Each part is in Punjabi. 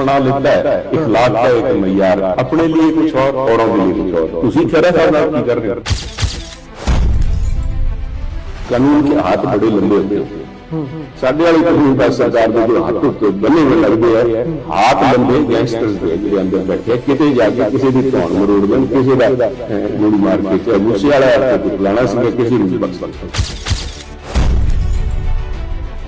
ਬਣਾ ਲਿੱਤਾ ਹੈ। ਇਖਲਾਕ ਦਾ ਇੱਕ ਮਯਾਰ ਆਪਣੇ ਲਈ ਕੁਝ ਔਰ ਔਰਾਂ ਦੇ ਲਈ ਕੁਝ ਔਰ ਤੁਸੀਂ ਖਰਾ ਸਾਹਿਬ ਨਾਲ ਕੀ ਕਰ ਰਹੇ ਹੋ? ਕਾਨੂੰਨ ਕੇ ਹੱਥ ਬੜੇ ਲੰਬੇ ਹੁੰਦੇ ਹਨ ਸਾਡੇ ਵਾਲੀ ਕਾਨੂੰਨ ਦਾ ਸਰਕਾਰ ਦੇ ਜੋ ਹੱਥ ਉੱਤੇ ਬੰਨੇ ਹੋਏ ਲੱਗਦੇ ਆ ਹੱਥ ਲੰਬੇ ਗੈਂਗਸਟਰਸ ਦੇ ਜਿਹੜੇ ਅੰਦਰ ਬੈਠੇ ਕਿਤੇ ਜਾ ਕੇ ਕਿਸੇ ਦੀ ਧੌਣ ਮਰੋੜ ਦੇਣ ਕਿਸੇ ਦਾ ਗੋਲੀ ਮਾਰ ਕੇ ਚਾਹੇ ਮੂਸੇ ਵਾਲਾ ਤੇ ਬੁਲਾਣਾ ਸੀ ਕਿਸੇ ਨੂੰ ਬਖਸ਼ ਸਕਦਾ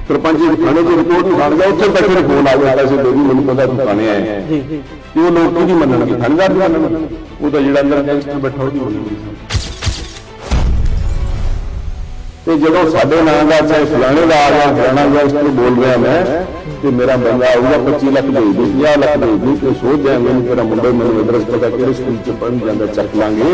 ਸਰਪੰਚ ਜੀ ਥਾਣੇ ਦੀ ਰਿਪੋਰਟ ਨਹੀਂ ਬਣ ਗਿਆ ਉੱਥੇ ਤੱਕ ਮੇਰੇ ਫੋਨ ਆ ਗਿਆ ਸੀ ਬੇਬੀ ਮੈਨੂੰ ਪਤਾ ਤੂੰ ਥਾਣੇ ਆਇਆ ਜੀ ਜੀ। ਉਹ ਲੋਕ ਕਿਹਦੀ ਮੰਨਣਗੇ? ਥਾਣੇਦਾਰ ਦੀ ਮੰਨਣਗੇ? ਉਹ ਤਾਂ ਜਿਹੜਾ ਅੰਦਰ ਗੈਂਗਸਟਰ ਬੈਠਾ ਉਹਦੀ ਮੰਨਣਗੇ? ਤੇ ਜਦੋਂ ਸਾਡੇ ਨਾਂ ਦਾ ਚਾਹੇ ਫਲਾਣੇ ਦਾ ਆ ਗਿਆ ਫਲਾਣਾ ਗੈਂਗਸਟਰ ਬੋਲ ਰਿਹਾ ਮੈਂ ਤੇ ਮੇਰਾ ਬੰਦਾ ਆਊਗਾ 25 ਲੱਖ ਦੇ ਦੂ 50 ਲੱਖ ਦੇ ਦੂ ਤੇ ਸੋਚ ਜਾਵਾਂਗੇ ਕਿ ਤੇਰਾ ਮੁੰਡਾ ਮੈਨੂੰ ਐਡਰੈਸ ਪਤਾ ਕਿਹੜੇ ਸਕੂਲ ਚ ਪੜ੍ਹਨ ਜਾਂਦਾ ਚੱਕ ਲਾਂਗੇ।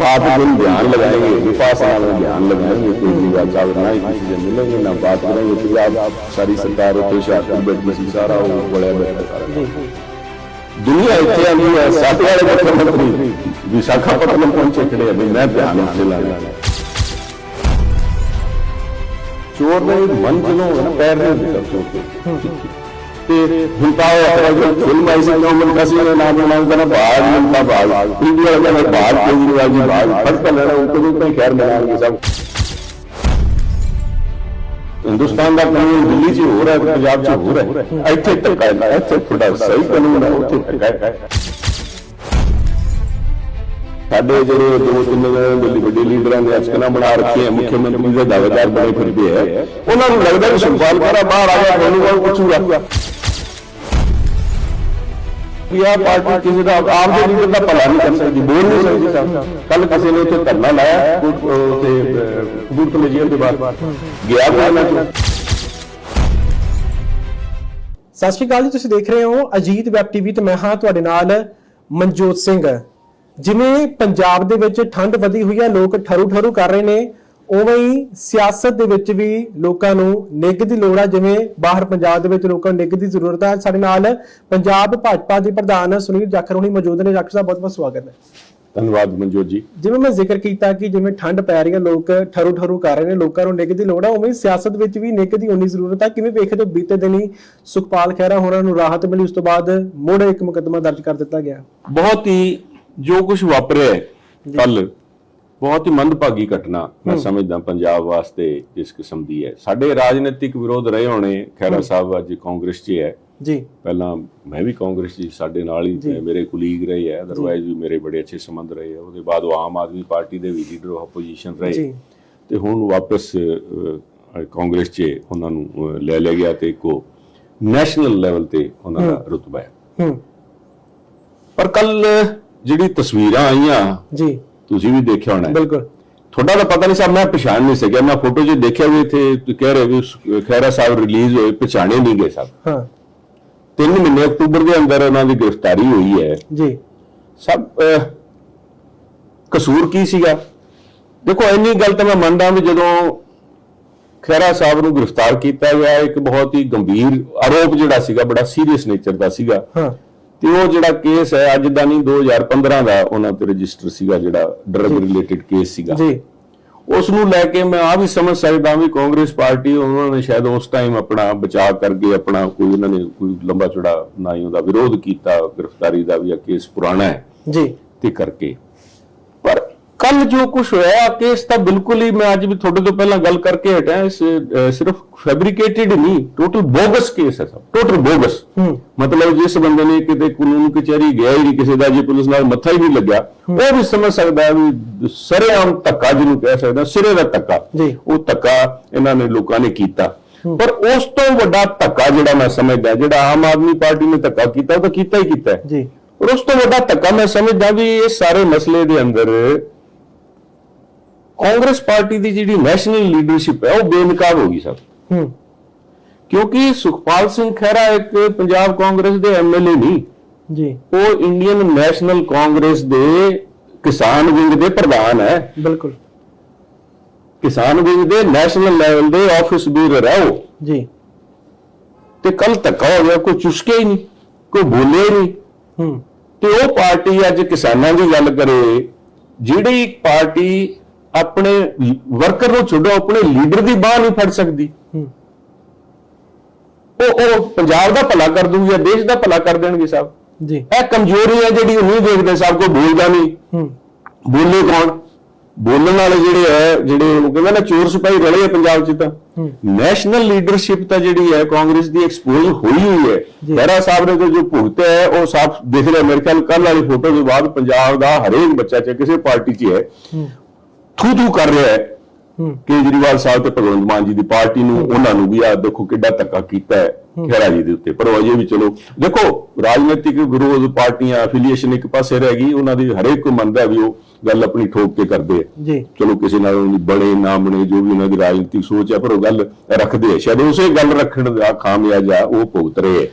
सात दिन ध्यान लगाएंगे विपासना में ध्यान लगाएंगे केजरीवाल साहब ना ही किसी से मिलेंगे ना बात करेंगे फिर आप सारी सरकार ਉੱਤੇ ਸ਼ਾਸਨ ਬੈਠੀ ਸੀ ਸਾਰਾ ਉਹ ਬੜਿਆ ਬੈਠਾ ਸਾਰਾ ਦੁਨੀਆ ਇੱਥੇ ਆਂਦੀ ਹੈ ਸਾਡੇ ਵਾਲੇ ਮੁੱਖ ਮੰਤਰੀ ਵਿਸ਼ਾਖਾਪਟਨਮ ਪਹੁੰਚੇ ਖੜੇ ਆ ਵੀ ਮੈਂ ਧਿਆਨ ਉੱਤੇ ਲਾਣਾ ਚੋਰ ਦੇ ਮਨ ਜਦੋਂ ਹੋਵੇ ਨਾ ਪੈਰ ਨਹੀਂ ਹੁੰਦਾ ਚੋਰ ਦੇ। ਤੇ ਹਿੰਤਾਓ ਆਪਣਾ ਜੋ ਫਿਲਮ ਆਈ ਕਸੀ ਨੇ ਨਾਮ ਨਾਮ ਕਰਨਾ ਬਾਗ ਮਿਲਦਾ ਬਾਗ ਇੰਡੀਆ ਦਾ ਬਾਗ ਕੇਜਰੀਵਾਲ ਜੀ ਬਾਗ ਫਟ ਲੈਣਾ, ਉਹ ਤੋਂ ਕੋਈ ਖੈਰ ਮਿਲਾਂਗੇ ਸਭ। ਹਿੰਦੁਸਤਾਨ ਦਾ ਕਾਨੂੰਨ ਦਿੱਲੀ 'ਚ ਹੋ ਰਿਹਾ ਪੰਜਾਬ 'ਚ ਹੋ। ਰਿਹਾ ਇੱਥੇ ਧੱਕਾ ਹੈ, ਇੱਥੇ ਥੋੜਾ ਸਹੀ ਕਾਨੂੰਨ ਹੈ, ਉੱਥੇ ਧੱਕਾ ਹੈ। ਸਾਡੇ ਜਿਹੜੇ ਦੋ ਤਿੰਨ ਦਿੱਲੀ ਵੱਡੇ ਲੀਡਰਾਂ ਦੇ ਅਚਕਨਾ ਬਣਾ ਰੱਖੇ ਆ ਮੁੱਖ ਮੰਤਰੀ ਦੇ ਦਾਅਵੇਦਾਰ ਬਣੇ ਫਿਰਦੇ ਆ। ਉਹਨਾਂ ਨੂੰ ਲੱਗਦਾ ਕਿ ਸੁਖਪਾਲ ਬਾਹਰ ਆ ਗਿਆ ਤੁਹਾਨੂੰ ਕੋਲ ਪੁੱਛੂਗਾ। ਕਿ ਆਹ ਪਾਰਟੀ ਕਿਸੇ ਦਾ ਆਪ ਦੇ ਲੀਡਰ ਦਾ ਭਲਾ ਨਹੀਂ ਕਰ ਸਕਦੀ ਬੋਲ ਨਹੀਂ ਸਕਦੀ ਕੱਲ ਕਿਸੇ ਨੇ ਉੱਥੇ ਧਰਨਾ ਲਾਇਆ ਤੇ ਕਬੂਰਥਲੇ ਜੇਲ੍ਹ ਦੇ ਬਾਹਰ। ਗਿਆ ਕੋਈ ਨਾ ਕੋਈ। ਸਤਿ ਸ਼੍ਰੀ ਅਕਾਲ ਜੀ ਤੁਸੀਂ ਦੇਖ ਰਹੇ ਹੋ ਅਜੀਤ ਵੈਬ ਟੀਵੀ ਤੇ ਮੈਂ ਹਾਂ ਤੁਹਾਡੇ ਨਾਲ ਮਨਜੋਤ ਸਿੰਘ। ਜਿਵੇਂ ਪੰਜਾਬ ਦੇ ਵਿੱਚ ਠੰਡ ਵਧੀ ਹੋਈ ਹੈ ਲੋਕ ਠਰੂ ਠਰੂ ਕਰ ਰਹੇ ਨੇ ਉਵੇਂ ਹੀ ਸਿਆਸਤ ਦੇ ਵਿੱਚ ਵੀ ਲੋਕਾਂ ਨੂੰ ਨਿੱਘ ਦੀ ਲੋੜ ਹੈ ਜਿਵੇਂ ਬਾਹਰ ਪੰਜਾਬ ਦੇ ਵਿੱਚ ਲੋਕਾਂ ਨੂੰ ਨਿੱਘ ਦੀ ਜ਼ਰੂਰਤ ਹੈ ਸਾਡੇ ਨਾਲ ਪੰਜਾਬ ਭਾਜਪਾ ਦੇ ਪ੍ਰਧਾਨ ਸੁਨੀਲ ਜਾਖੜ ਹੋਣੀ ਮੌਜੂਦ ਨੇ। ਜਾਖੜ ਸਾਹਿਬ ਬਹੁਤ ਬਹੁਤ ਸਵਾਗਤ ਹੈ। ਧੰਨਵਾਦ ਮਨਜੋਤ ਜੀ। ਜਿਵੇਂ ਮੈਂ ਜ਼ਿਕਰ ਕੀਤਾ ਕਿ ਜਿਵੇਂ ਠੰਡ ਪੈ ਰਹੀ ਹੈ ਲੋਕ ਠਰੂ ਠਰੂ ਕਰ ਰਹੇ ਨੇ ਲੋਕਾਂ ਨੂੰ ਨਿੱਘ ਦੀ ਲੋੜ ਹੈ ਉਵੇਂ ਸਿਆਸਤ ਵਿੱਚ ਵੀ ਨਿੱਘ ਦੀ ਉਨੀ ਜ਼ਰੂਰਤ ਹੈ ਕਿਵੇਂ ਵੇਖਦੇ ਹੋ ਬੀਤੇ ਦਿਨੀ ਸੁਖਪਾਲ ਖਹਿਰਾ ਹੋਰਾਂ ਨੂੰ ਰਾਹਤ ਮਿਲੀ ਉਸ ਤੋਂ ਬਾਅਦ ਮੁੜ ਇੱਕ ਮੁਕੱਦਮਾ ਦਰਜ ਕਰ ਦਿੱਤਾ ਗਿਆ? ਬਹੁਤ ਹੀ ਜੋ ਕੁਝ ਵਾਪਰਿਆ ਕੱਲ ਬਹੁਤ ਹੀ ਮੰਦਭਾਗੀ ਘਟਨਾ ਮੈਂ ਸਮਝਦਾ ਪੰਜਾਬ ਵਾਸਤੇ ਜਿਸ ਕਿਸਮ ਦੀ ਹੈ। ਸਾਡੇ ਰਾਜਨੀਤਿਕ ਵਿਰੋਧ ਰਹੇ ਹੋਣੇ ਖੈਰਾ ਸਾਹਿਬ ਅੱਜ ਕਾਂਗਰਸ 'ਚ ਹੀ ਜੀ। ਪਹਿਲਾਂ ਮੈਂ ਵੀ ਕਾਂਗਰਸ 'ਚ ਸਾਡੇ ਨਾਲ ਹੀ ਮੇਰੇ ਕੁਲੀਗ ਰਹੇ ਹੈ। ਅਦਰਵਾਈਜ਼ ਵੀ ਮੇਰੇ ਬੜੇ ਅੱਛੇ ਸੰਬੰਧ ਰਹੇ ਹੈ। ਉਹਦੇ ਬਾਅਦ ਉਹ ਆਮ ਆਦਮੀ ਪਾਰਟੀ ਦੇ ਵੀ ਲੀਡਰ ਆਫ ਆਪੋਜੀਸ਼ਨ ਰਹੇ। ਜੀ। ਤੇ ਹੁਣ ਵਾਪਸ ਕਾਂਗਰਸ 'ਚ ਉਹਨਾਂ ਨੂੰ ਲੈ ਲਿਆ ਗਿਆ ਤੇ ਇੱਕੋ ਨੈਸ਼ਨਲ ਲੈਵਲ ਤੇ ਉਹਨਾਂ ਦਾ ਰੁਤਬਾ ਹੈ। ਹੂੰ। ਪਰ ਕੱਲ ਜਿਹੜੀ ਤਸਵੀਰਾਂ ਆਈਆਂ ਜੀ। ਤੁਸੀਂ ਵੀ ਦੇਖਿਆ ਹੋਣਾ। ਬਿਲਕੁਲ। ਤੁਹਾਡਾ ਤਾਂ ਪਤਾ ਨਹੀਂ ਸੀ ਮੈਂ ਪਛਾਣ ਨਹੀਂ ਸਕਿਆ। ਮੈਂ ਫੋਟੋ 'ਚ ਦੇਖਿਆ ਵੀ ਇੱਥੇ ਕਹਿ ਰਹੇ ਵੀ ਖਹਿਰਾ ਸਾਹਿਬ ਰਿਲੀਜ਼ ਹੋਏ ਪਛਾਣੇ ਨਹੀਂ ਗਏ ਸਭ ਹਾਂ। ਤਿੰਨ ਮਹੀਨੇ ਅਕਤੂਬਰ ਦੇ ਅੰਦਰ ਉਹਨਾਂ ਦੀ ਗ੍ਰਿਫਤਾਰੀ ਹੋਈ ਹੈ। ਜੀ। ਸਭ ਕਸੂਰ ਕੀ ਸੀਗਾ? ਦੇਖੋ ਇੰਨੀ ਗੱਲ ਤਾਂ ਮੈਂ ਮੰਨਦਾ ਵੀ ਜਦੋਂ ਖਹਿਰਾ ਸਾਹਿਬ ਨੂੰ ਗ੍ਰਿਫਤਾਰ ਕੀਤਾ ਗਿਆ ਇੱਕ ਬਹੁਤ ਹੀ ਗੰਭੀਰ ਆਰੋਪ ਜਿਹੜਾ ਸੀਗਾ ਬੜਾ ਸੀਰੀਅਸ ਨੇਚਰ ਦਾ ਸੀਗਾ। ਹਾਂ। ਤੇ ਉਹ ਜਿਹੜਾ ਕੇਸ ਹੈ ਅੱਜ ਦਾ ਨਹੀਂ 2015 ਦਾ ਉਹਨਾਂ ਤੇ ਰਜਿਸਟਰ ਸੀਗਾ ਜਿਹੜਾ ਡਰਗ ਰਿਲੇਟਡ ਕੇਸ ਸੀਗਾ। ਜੀ। ਉਸ ਨੂੰ ਲੈ ਕੇ ਮੈਂ ਆ ਵੀ ਸਮਝ ਸਕਦਾ ਵੀ ਕਾਂਗਰਸ ਪਾਰਟੀ ਉਹਨਾਂ ਨੇ ਸ਼ਾਇਦ ਉਸ ਟਾਈਮ ਆਪਣਾ ਬਚਾਅ ਕਰਕੇ ਆਪਣਾ ਕੋਈ ਉਹਨਾਂ ਨੇ ਕੋਈ ਲੰਬਾ ਚੌੜਾ ਨਾ ਹੀ ਉਹਦਾ ਵਿਰੋਧ ਕੀਤਾ ਗ੍ਰਿਫਤਾਰੀ ਦਾ ਵੀ ਇਹ ਕੇਸ ਪੁਰਾਣਾ ਹੈ। ਜੀ। ਤੇ ਕਰਕੇ ਕੱਲ ਜੋ ਕੁਝ ਹੋਇਆ ਕੇਸ ਤਾਂ ਬਿਲਕੁਲ ਹੀ ਮੈਂ ਅੱਜ ਵੀ ਤੁਹਾਡੇ ਤੋਂ ਪਹਿਲਾਂ ਗੱਲ ਕਰਕੇ ਹਟਿਆ ਇਸ ਸਿਰਫ ਫੈਬਰੀਕੇਟਿਡ ਨਹੀਂ ਟੋਟਲ ਬੋਗਸ ਕੇਸ ਹੈ ਸਭ ਟੋਟਲ ਬੋਗਸ ਮਤਲਬ ਜਿਸ ਬੰਦੇ ਨੇ ਕਿਤੇ ਕਾਨੂੰਨ ਕਚਹਿਰੀ ਗਿਆ ਹੀ ਨਹੀਂ ਕਿਸੇ ਦਾ ਜੇ ਪੁਲਿਸ ਨਾਲ ਮੱਥਾ ਹੀ ਨਹੀਂ ਲੱਗਿਆ ਉਹ ਵੀ ਸਮਝ ਸਕਦਾ ਹੈ ਵੀ ਸਰੇਆਮ ਧੱਕਾ ਜਿਹਨੂੰ ਕਹਿ ਸਕਦਾ ਸਿਰੇ ਦਾ ਧੱਕਾ। ਉਹ ਧੱਕਾ ਇਹਨਾਂ ਨੇ ਲੋਕਾਂ ਨੇ ਕੀਤਾ। ਪਰ ਉਸ ਤੋਂ ਵੱਡਾ ਧੱਕਾ ਜਿਹੜਾ ਮੈਂ ਸਮਝਦਾ ਜਿਹੜਾ ਆਮ ਆਦਮੀ ਪਾਰਟੀ ਨੇ ਧੱਕਾ ਕੀਤਾ ਉਹ ਤਾਂ ਕੀਤਾ ਹੀ ਕੀਤਾ ਹੈ। ਜੀ। ਔਰ ਉਸ ਤੋਂ ਵੱਡਾ ਧੱਕਾ ਮੈਂ ਸਮਝਦਾ ਵੀ ਇਹ ਸਾਰੇ ਮਸਲੇ ਦੇ ਅੰਦਰ ਕਾਂਗਰਸ ਪਾਰਟੀ ਦੀ ਜਿਹੜੀ ਨੈਸ਼ਨਲ ਲੀਡਰਸ਼ਿਪ ਹੈ ਉਹ ਬੇਨਕਾਬ ਹੋ ਗਈ ਸਭ। ਹੂੰ। ਕਿਉਂਕਿ ਸੁਖਪਾਲ ਸਿੰਘ ਖਹਿਰਾ ਇੱਕ ਪੰਜਾਬ ਕਾਂਗਰਸ ਦੇ ਐਮਐਲਏ ਨਹੀਂ। ਜੀ। ਉਹ ਇੰਡੀਅਨ ਨੈਸ਼ਨਲ ਕਾਂਗਰਸ ਦੇ ਕਿਸਾਨ ਵਿੰਗ ਦੇ ਪ੍ਰਧਾਨ ਹੈ। ਬਿਲਕੁਲ। ਕਿਸਾਨ ਵਿੰਗ ਦੇ ਨੈਸ਼ਨਲ ਲੈਵਲ ਦੇ ਆਫਿਸ ਬੀਰਰ ਹੈ ਉਹ। ਜੀ। ਤੇ ਕੱਲ ਧੱਕਾ ਹੋ ਗਿਆ ਕੋਈ ਚੁਸਕਿਆ ਹੀ ਨਹੀਂ ਕੋਈ ਬੋਲਿਆ ਹੀ ਨਹੀਂ। ਹੂੰ। ਤੇ ਉਹ ਪਾਰਟੀ ਅੱਜ ਕਿਸਾਨਾਂ ਦੀ ਗੱਲ ਕਰੇ ਜਿਹੜੀ ਪਾਰਟੀ ਆਪਣੇ ਵਰਕਰ ਨੂੰ ਛੱਡੋ ਆਪਣੇ ਲੀਡਰ ਦੀ ਬਾਹ ਨਹੀਂ ਫੜ ਸਕਦੀ। ਉਹ ਉਹ ਪੰਜਾਬ ਦਾ ਭਲਾ ਕਰ ਦੂਗੀ ਜਾਂ ਦੇਸ਼ ਦਾ ਭਲਾ ਕਰ ਦੇਣਗੇ ਸਾਹਿਬ ਜੀ। ਇਹ ਕਮਜ਼ੋਰੀ ਹੈ ਜਿਹੜੀ ਉਹ ਨਹੀਂ ਦੇਖਦੇ ਸਭ ਕੋ ਬੋਲਦਾ ਨਹੀਂ। ਹੂੰ। ਬੋਲੇ ਕੌਣ? ਬੋਲਣ ਵਾਲੇ ਜਿਹੜੇ ਹੈ ਜਿਹੜੇ ਉਹ ਕਹਿੰਦੇ ਨਾ ਚੋਰ ਸਿਪਾਹੀ ਰਲੇ ਪੰਜਾਬ 'ਚ ਤਾਂ। ਨੈਸ਼ਨਲ ਲੀਡਰਸ਼ਿਪ ਤਾਂ ਜਿਹੜੀ ਹੈ ਕਾਂਗਰਸ ਦੀ ਐਕਸਪੋਜ਼ ਹੋਈ ਹੋਈ ਹੈ। ਜੀ। ਖਹਿਰਾ ਸਾਹਿਬ ਨੇ ਤਾਂ ਜੋ ਭੁਗਤਿਆ ਹੈ ਉਹ ਸਾਫ਼ ਦਿਖ ਰਿਹਾ ਮੇਰੇ ਖਿਆਲ ਕੱਲ ਵਾਲੀ ਫੋਟੋ ਦੇ ਬਾਅਦ ਪੰਜਾਬ ਦਾ ਹਰੇਕ ਬੱਚਾ ਚਾਹੇ ਕਿਸੇ ਪਾਰਟੀ 'ਚ ਹੈ। ਥੂ ਥੂ ਕਰ ਰਿਹਾ ਹੈ ਕੇਜਰੀਵਾਲ ਸਾਹਿਬ ਤੇ ਭਗਵੰਤ ਮਾਨ ਜੀ ਦੀ ਪਾਰਟੀ ਨੂੰ ਉਹਨਾਂ ਨੂੰ ਵੀ ਆ ਦੇਖੋ ਕਿੱਡਾ ਧੱਕਾ ਕੀਤਾ ਹੈ ਖਹਿਰਾ ਜੀ ਦੇ ਉੱਤੇ। ਪਰ ਉਹ ਅਜੇ ਵੀ ਚਲੋ ਦੇਖੋ ਰਾਜਨੀਤਿਕ ਵਿਰੋਧ ਪਾਰਟੀਆਂ ਐਫੀਲੀਏਸ਼ਨ ਇੱਕ ਪਾਸੇ ਰਹਿ ਗਈ ਉਹਨਾਂ ਦੀ ਹਰੇਕ ਕੋਈ ਮੰਨਦਾ ਵੀ ਉਹ ਗੱਲ ਆਪਣੀ ਠੋਕ ਕੇ ਕਰਦੇ ਆ। ਚਲੋ ਕਿਸੇ ਨਾਲ ਉਹ ਬੜੇ ਨਾ ਬਣੇ ਜੋ ਵੀ ਉਹਨਾਂ ਦੀ ਰਾਜਨੀਤਿਕ ਸੋਚ ਹੈ ਪਰ ਉਹ ਗੱਲ ਰੱਖਦੇ ਆ। ਸ਼ਾਇਦ ਉਸੇ ਗੱਲ ਰੱਖਣ ਦਾ ਖਾਮਿਆਜਾ ਉਹ ਭੁਗਤ ਰਹੇ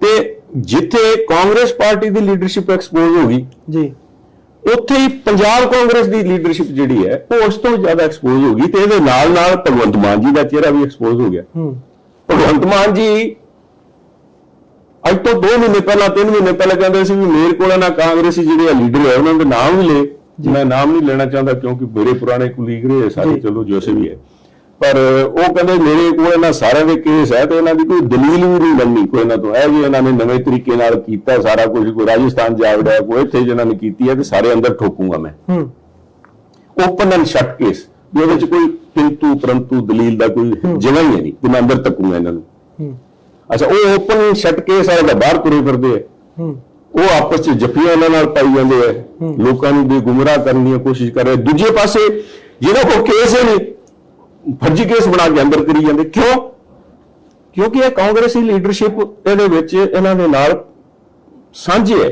ਤੇ ਜਿੱਥੇ ਕਾਂਗਰਸ ਪਾਰਟੀ ਦੀ ਲੀਡਰਸ਼ਿਪ ਐਕਸਪੋਜ਼ ਹੋ ਗਈ ਜੀ। ਉੱਥੇ ਹੀ ਪੰਜਾਬ ਕਾਂਗਰਸ ਦੀ ਲੀਡਰਸ਼ਿਪ ਜਿਹੜੀ ਹੈ ਉਹ ਉਸ ਤੋਂ ਜ਼ਿਆਦਾ ਐਕਸਪੋਜ਼ ਹੋ ਗਈ ਤੇ ਇਹਦੇ ਨਾਲ ਨਾਲ ਭਗਵੰਤ ਮਾਨ ਜੀ ਦਾ ਚਿਹਰਾ ਵੀ ਐਕਸਪੋਜ਼ ਹੋ ਗਿਆ। ਹੂੰ। ਭਗਵੰਤ ਮਾਨ ਜੀ ਅੱਜ ਤੋਂ 2 ਮਹੀਨੇ ਪਹਿਲਾਂ 3 ਮਹੀਨੇ ਪਹਿਲਾਂ ਕਹਿੰਦੇ ਸੀ ਵੀ ਮੇਰੇ ਕੋਲ ਨਾ ਕਾਂਗਰਸੀ ਜਿਹੜੇ ਲੀਡਰ ਹੈ ਉਹਨਾਂ ਦੇ ਨਾਮ ਵੀ ਲੈ। ਮੈਂ ਨਾਮ ਨਹੀਂ ਲੈਣਾ ਚਾਹੁੰਦਾ ਕਿਉਂਕਿ ਮੇਰੇ ਪੁਰਾਣੇ ਕੁਲੀਗ ਰਹੇ। ਸਾਰੇ ਚਲੋ ਜੋਸੇ ਵੀ ਹੈ। ਪਰ ਉਹ ਕਹਿੰਦੇ ਮੇਰੇ ਕੋਲ ਇਹਨਾਂ ਸਾਰਿਆਂ ਦੇ ਕੇਸ ਹੈ ਤੇ ਇਹਨਾਂ ਦੀ ਕੋਈ ਦਲੀਲ ਵੀ ਨਹੀਂ ਬਣਨੀ ਕੋਈ ਇਹਨਾਂ ਤੋਂ। ਇਹ ਜੀ ਇਹਨਾਂ ਨੇ ਨਵੇਂ ਤਰੀਕੇ ਨਾਲ ਕੀਤਾ ਸਾਰਾ ਕੁਝ ਕੋਈ ਰਾਜਸਥਾਨ ਜਾ ਵੜਿਆ ਕੋਈ ਇੱਥੇ ਜਿਹਨਾਂ ਨੇ ਕੀਤੀ ਹੈ ਤੇ ਸਾਰੇ ਅੰਦਰ ਠੋਕੂਗਾ ਮੈਂ। ਹੂੰ। ਓਪਨ ਐਂਡ ਸ਼ਟ ਕੇਸ ਉਹਦੇ ਵਿੱਚ ਕੋਈ ਕਿੰਤੂ ਪਰੰਤੂ ਦਲੀਲ ਦਾ ਕੋਈ ਜਗ੍ਹਾ ਹੀ ਨਹੀਂ ਕਿ ਮੈਂ ਅੰਦਰ ਤੱਕੂਗਾ ਇਹਨਾਂ ਨੂੰ। ਹੂੰ। ਅੱਛਾ ਉਹ ਓਪਨ ਸ਼ਟ ਕੇਸ ਵਾਲੇ ਦਾ ਬਾਹਰ ਤੁਰੇ ਫਿਰਦੇ ਆ। ਹੂੰ। ਉਹ ਆਪਸ ਵਿੱਚ ਜੱਫੀਆਂ ਉਹਨਾਂ ਨਾਲ ਪਾਈ ਜਾਂਦੇ ਆ। ਲੋਕਾਂ ਨੂੰ ਵੀ ਗੁੰਮਰਾਹ ਕਰਨ ਦੀ ਕੋਸ਼ਿਸ਼ ਕਰ ਰਹੇ ਦੂਜੇ ਪਾਸੇ ਜਿਹੜਾ ਕੋ ਕੇਸ ਹੈ ਨਹੀਂ ਫਰਜ਼ੀ ਕੇਸ ਬਣਾ ਕੇ ਅੰਦਰ ਕਰੀ ਜਾਂਦੇ। ਕਿਉਂ? ਕਿਉਂਕਿ ਇਹ ਕਾਂਗਰਸੀ ਲੀਡਰਸ਼ਿਪ ਇਹਦੇ ਵਿੱਚ ਇਹਨਾਂ ਦੇ ਨਾਲ ਸਾਂਝੀ ਹੈ।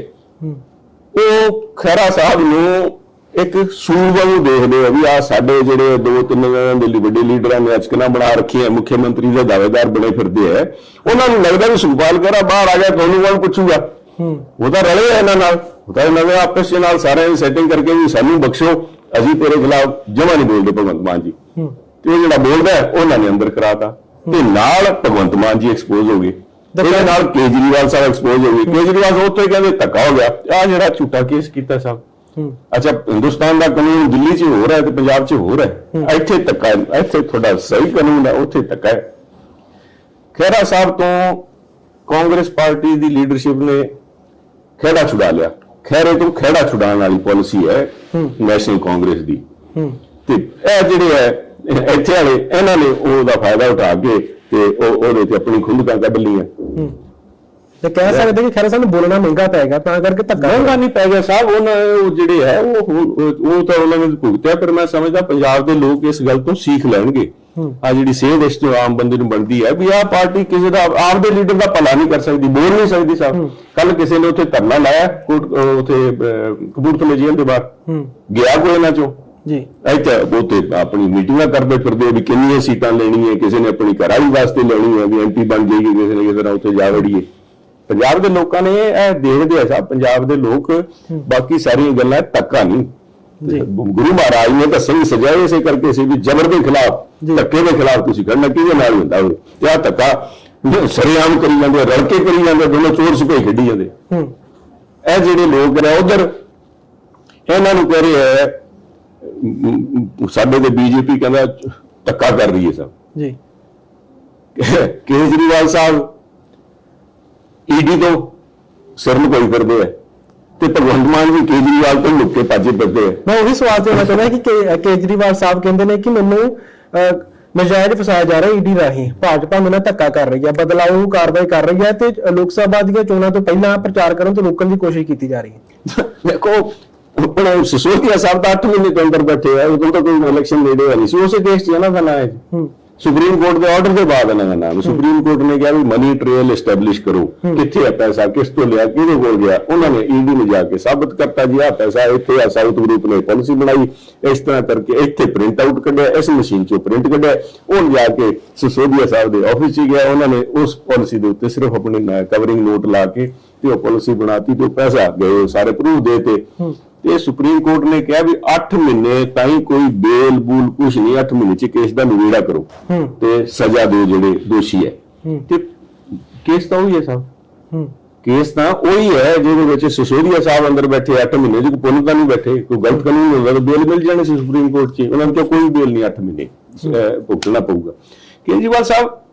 ਉਹ ਖੈਰਾ ਸਾਹਿਬ ਨੂੰ ਇੱਕ ਸੂਬਾ ਨੂੰ ਦੇਖਦੇ ਆ ਵੀ ਆ ਸਾਡੇ ਜਿਹੜੇ ਦੋ ਤਿੰਨ ਦੇ ਲਈ ਵੱਡੇ ਲੀਡਰਾਂ ਨੇ ਅਚਕਨਾ ਬਣਾ ਰੱਖੀ ਹੈ ਮੁੱਖ ਮੰਤਰੀ ਦੇ ਦਾਅਵੇਦਾਰ ਬਣੇ ਫਿਰਦੇ ਆ। ਉਹਨਾਂ ਨੂੰ ਲੱਗਦਾ ਵੀ ਸੁਖਪਾਲ ਕਰਾ ਬਾਹਰ ਆ ਗਿਆ ਤੁਹਾਨੂੰ ਕੌਣ ਪੁੱਛੂਗਾ? ਹੂੰ। ਉਹ ਤਾਂ ਰਲੇ ਆ ਇਹਨਾਂ ਨਾਲ। ਉਹ ਤਾਂ ਇਹਨਾਂ ਦੇ ਆਪਸ ਦੇ ਨਾਲ ਸਾਰਿਆਂ ਦੀ ਸੈਟਿੰਗ ਕਰਕੇ ਵੀ ਸਾਨੂੰ ਬਖਸ਼ੋ ਅਸੀਂ ਤੇਰੇ ਖਿਲਾਫ ਜਮਾ ਨਹੀਂ ਬੋਲਦੇ ਭਗਵੰਤ ਮਾਨ ਜੀ। ਹੂੰ ਤੇ ਉਹ ਜਿਹੜਾ ਬੋਲਦਾ ਉਹਨਾਂ ਨੇ ਅੰਦਰ ਕਰਾਤਾ। ਤੇ ਨਾਲ ਭਗਵੰਤ ਮਾਨ ਜੀ ਐਕਸਪੋਜ਼ ਹੋ ਗਏ। ਇਹਦੇ ਨਾਲ ਕੇਜਰੀਵਾਲ ਸਾਹਿਬ ਐਕਸਪੋਜ਼ ਹੋ ਗਏ। ਕੇਜਰੀਵਾਲ ਸਾਹਿਬ ਉੱਥੇ ਕਹਿੰਦੇ ਧੱਕਾ ਹੋ ਗਿਆ। ਆ ਜਿਹੜਾ ਝੂਠਾ ਕੇਸ ਕੀਤਾ ਸਾਹਿਬ। ਅੱਛਾ ਹਿੰਦੁਸਤਾਨ ਦਾ ਕਾਨੂੰਨ ਦਿੱਲੀ 'ਚ ਹੋ ਰਿਹਾ ਹੈ ਤੇ ਪੰਜਾਬ 'ਚ ਹੋ। ਰਿਹਾ ਹੈ। ਇੱਥੇ ਧੱਕਾ ਇੱਥੇ ਤੁਹਾਡਾ ਸਹੀ ਕਾਨੂੰਨ ਹੈ ਉੱਥੇ ਧੱਕਾ ਹੈ। ਖਹਿਰਾ ਸਾਹਿਬ ਤੋਂ ਕਾਂਗਰਸ ਪਾਰਟੀ ਦੀ ਲੀਡਰਸ਼ਿਪ ਨੇ ਖਹਿੜਾ ਛੁਡਾ ਲਿਆ। ਖਹਿਰੇ ਤੋਂ ਖਹਿੜਾ ਛੁਡਾਉਣ ਵਾਲੀ ਪਾਲਿਸੀ ਹੈ ਨੈਸ਼ਨਲ ਕਾਂਗਰਸ ਦੀ। ਤੇ ਇਹ ਜਿਹੜੇ ਹੈ ਇੱਥੇ ਵਾਲੇ ਇਹਨਾਂ ਨੇ ਉਹਦਾ ਫਾਇਦਾ ਉਠਾ ਕੇ ਤੇ ਉਹ ਉਹਦੇ ਤੇ ਆਪਣੀ ਖੁੰਦਕਾਂ ਕੱਢ ਲਈਆਂ ਹੂੰ। ਤੇ ਕਹਿ ਸਕਦੇ ਕਿ ਖੈਰ ਸਾਨੂੰ ਬੋਲਣਾ ਮਹਿੰਗਾ ਪਏਗਾ ਤਾਂ ਕਰਕੇ ਧੱਕਾ ਮਹਿੰਗਾ ਨਹੀਂ ਪੈ ਗਿਆ ਸਾਹਿਬ ਉਹ ਜਿਹੜੇ ਹੈ ਉਹ ਉਹ ਤਾਂ ਉਹਨਾਂ ਨੇ ਭੁਗਤਿਆ ਪਰ ਮੈਂ ਸਮਝਦਾ ਪੰਜਾਬ ਦੇ ਲੋਕ ਇਸ ਗੱਲ ਤੋਂ ਸੀਖ ਲੈਣਗੇ। ਆ ਜਿਹੜੀ ਸੇਧ ਇਸ ਤੋਂ ਆਮ ਬੰਦੇ ਨੂੰ ਬਣਦੀ ਹੈ ਵੀ ਆਹ ਪਾਰਟੀ ਕਿਸੇ ਦਾ ਆਪਦੇ ਲੀਡਰ ਦਾ ਭਲਾ ਨਹੀਂ ਕਰ ਸਕਦੀ ਬੋਲ ਨਹੀਂ ਸਕਦੀ ਸਾਹਿਬ। ਕੱਲ ਕਿਸੇ ਨੇ ਉੱਥੇ ਧਰਨਾ ਲਾਇਆ ਉੱਥੇ ਅਹ ਕਪੂਰਥਲੇ ਜੇਲ੍ਹ ਦੇ ਬਾਹਰ। ਗਿਆ ਕੋਈ ਇਹਨਾਂ ਚੋਂ? ਜੀ। ਇੱਥੇ ਉੱਥੇ ਆਪਣੀ ਮੀਟਿੰਗਾਂ ਕਰਦੇ ਫਿਰਦੇ ਵੀ ਕਿੰਨੀਆਂ ਸੀਟਾਂ ਲੈਣੀਆਂ ਕਿਸੇ ਨੇ ਆਪਣੀ ਘਰਾਈ ਵਾਸਤੇ ਲੈਣੀ ਹੈ ਵੀ ਐਮਪੀ ਬਣ ਜਾਏਗੀ ਕਿਸੇ ਨੇ ਕਿਸੇ ਉੱਥੇ ਜਾ ਵੜੀਏ। ਪੰਜਾਬ ਦੇ ਲੋਕਾਂ ਨੇ ਇਹ ਦੇਖਦੇ ਆ ਪੰਜਾਬ ਦੇ ਲੋਕ ਬਾਕੀ ਸਾਰੀਆਂ ਗੱਲਾਂ ਧੱਕਾ ਨਹੀਂ। ਜੀ। ਗੁਰੂ ਮਹਾਰਾਜ ਨੇ ਤਾਂ ਸਿੰਘ ਸਜਾਏ ਇਸੇ ਕਰਕੇ ਸੀ ਵੀ ਜ਼ਬਰ ਦੇ ਖਿਲਾਫ। ਧੱਕੇ ਦੇ ਖਿਲਾਫ ਤੁਸੀਂ ਖੜਨਾ ਕਿਹਦੇ ਨਾਲ ਹੀ ਹੁੰਦਾ ਹੋਵੇ ਤੇ ਆ ਧੱਕਾ ਜੋ ਸਰੇਆਮ ਕਰੀ ਜਾਂਦੇ ਰਲ ਕੇ ਕਰੀ ਜਾਂਦੇ ਦੋਨੋਂ ਚੋਰ ਸਿਪਾਹੀ ਖੇਡੀ ਜਾਂਦੇ ਹੂੰ। ਇਹ ਜਿਹੜੇ ਲੋਕ ਨੇ ਉਧਰ ਇਹਨਾਂ ਨੂੰ ਕਹਿ ਰਹੇ ਹੈ ਸਾਡੇ ਤੇ ਬੀਜੇਪੀ ਕਹਿੰਦਾ ਧੱਕਾ ਕਰ ਰਹੀ ਹੈ ਸਭ। ਜੀ। ਕੇਜਰੀਵਾਲ ਸਾਹਿਬ ਈਡੀ ਤੋਂ ਸਿਰ ਨੂੰ ਕੋਈ ਫਿਰਦੇ ਹੈ ਤੇ ਭਗਵੰਤ ਮਾਨ ਵੀ ਕੇਜਰੀਵਾਲ ਤੋਂ ਲੁੱਕ ਕੇ ਭੱਜੇ ਫਿਰਦੇ ਹੈ ਮੈਂ ਉਹੀ ਸਵਾਲ ਤੇ ਚਾਹੁੰਦਾ ਕਿ ਕੇ- ਕੇਜਰੀਵਾਲ ਸਾਹਿਬ ਕਹਿੰਦੇ ਨੇ ਕਿ ਮੈਨੂੰ ਨਜਾਇਜ਼ ਫਸਾਇਆ ਜਾ ਰਿਹਾ ਈਡੀ ਰਾਹੀਂ। ਭਾਜਪਾ ਨਾਲ ਧੱਕਾ ਕਰ ਰਹੀ ਹੈ ਬਦਲਾਊ ਕਾਰਵਾਈ ਕਰ ਰਹੀ ਹੈ ਤੇ ਲੋਕ ਸਭਾ ਦੀਆਂ ਚੋਣਾਂ ਤੋਂ ਪਹਿਲਾਂ ਪ੍ਰਚਾਰ ਕਰਨ ਤੋਂ ਰੋਕਣ ਦੀ ਕੋਸ਼ਿਸ਼ ਕੀਤੀ ਜਾ ਰਹੀ ਹੈ। ਦੇਖੋ ਆਪਣਾ ਸਿਸੋਦੀਆ ਸਾਹਿਬ ਦਾ 8 ਮਹੀਨੇ ਤੋਂ ਅੰਦਰ ਬੈਠੇ ਆ ਉਦੋਂ ਤਾਂ ਕੋਈ ਇਲੈਕਸ਼ਨ ਨੇੜੇ ਨਹੀਂ ਸੀ ਉਸੇ ਦੇਸ਼ 'ਚ ਇਹਨਾਂ ਦਾ ਨਾਂ ਹੈ। ਸੁਪਰੀਮ ਕੋਰਟ ਦੇ ਆਰਡਰ ਦੇ ਬਾਅਦ ਇਹਨਾਂ ਦਾ ਨਾਮ। ਸੁਪਰੀਮ ਕੋਰਟ ਨੇ ਕਿਹਾ ਵੀ ਮਨੀ ਟ੍ਰੇਲ ਐਸਟੈਬਲਿਸ਼ ਕਰੋ। ਕਿੱਥੇ ਹੈ ਪੈਸਾ ਕਿਸ ਤੋਂ ਲਿਆ ਕਿਹਦੇ ਕੋਲ ਗਿਆ? ਉਹਨਾਂ ਨੇ ਈਡੀ ਨੂੰ ਜਾ ਕੇ ਸਾਬਤ ਕਰਤਾ ਜੀ ਆ ਪੈਸਾ ਇੱਥੇ ਆ ਸਾਊਥ ਗਰੁੱਪ ਨੇ ਪਾਲਿਸੀ ਬਣਾਈ। ਇਸ ਤਰ੍ਹਾਂ ਕਰਕੇ ਇੱਥੇ ਪ੍ਰਿੰਟ ਆਊਟ ਕੱਢਿਆ ਇਸ ਮਸ਼ੀਨ ਚੋਂ ਪ੍ਰਿੰਟ ਕੱਢਿਆ। ਉਹ ਜਾ ਕੇ ਸਿਸੋਦੀਆ ਸਾਹਿਬ ਦੇ ਆਫਿਸ 'ਚ ਗਿਆ ਉਹਨਾਂ ਨੇ ਉਸ ਪਾਲਿਸੀ ਦੇ ਉੱਤੇ ਸਿਰਫ ਆਪਣੇ ਕਵਰਿੰਗ ਨੋਟ ਲਾ ਕੇ ਤੇ ਉਹ ਪਾਲਿਸੀ ਬਣਾਤੀ ਤੇ ਪੈਸਾ ਗਏ ਸਾਰੇ ਪ੍ਰੂਫ ਦੇਤੇ ਤੇ ਸੁਪਰੀਮ ਕੋਰਟ ਨੇ ਕਿਹਾ ਵੀ 8 ਮਹੀਨੇ ਤਾਈਂ ਕੋਈ ਬੇਲ ਬੂਲ ਕੁਝ ਨਹੀਂ 8 ਮਹੀਨੇ ਚ ਕੇਸ ਦਾ ਨਿਬੇੜਾ ਕਰੋ ਤੇ ਸਜ਼ਾ ਦਿਓ ਜਿਹੜੇ ਦੋਸ਼ੀ ਹੈ। ਤੇ ਕੇਸ ਤਾਂ ਉਹੀ ਹੈ ਸਾਹਿਬ ਕੇਸ ਤਾਂ ਉਹੀ ਹੈ ਜਿਹਦੇ ਵਿੱਚ ਸਿਸੋਦੀਆ ਸਾਹਿਬ ਅੰਦਰ ਬੈਠੇ 8 ਮਹੀਨੇ ਚ ਕੋਈ ਪੁੰਨ ਤਾਂ ਨਹੀਂ ਬੈਠੇ ਕੋਈ ਗਲਤ ਕਾਨੂੰਨ ਹੁੰਦਾ ਤਾਂ ਬੇਲ ਮਿਲ ਜਾਣੀ ਸੀ ਸੁਪਰੀਮ ਕੋਰਟ 'ਚ। ਉਹਨਾਂ ਨੂੰ ਕੋਈ ਬੇਲ ਨਹੀਂ 8 ਮਹੀਨੇ ਭੁਗਤਣਾ ਪਊਗਾ। ਕੇਜਰੀਵਾਲ ਸਾਹਿਬ 8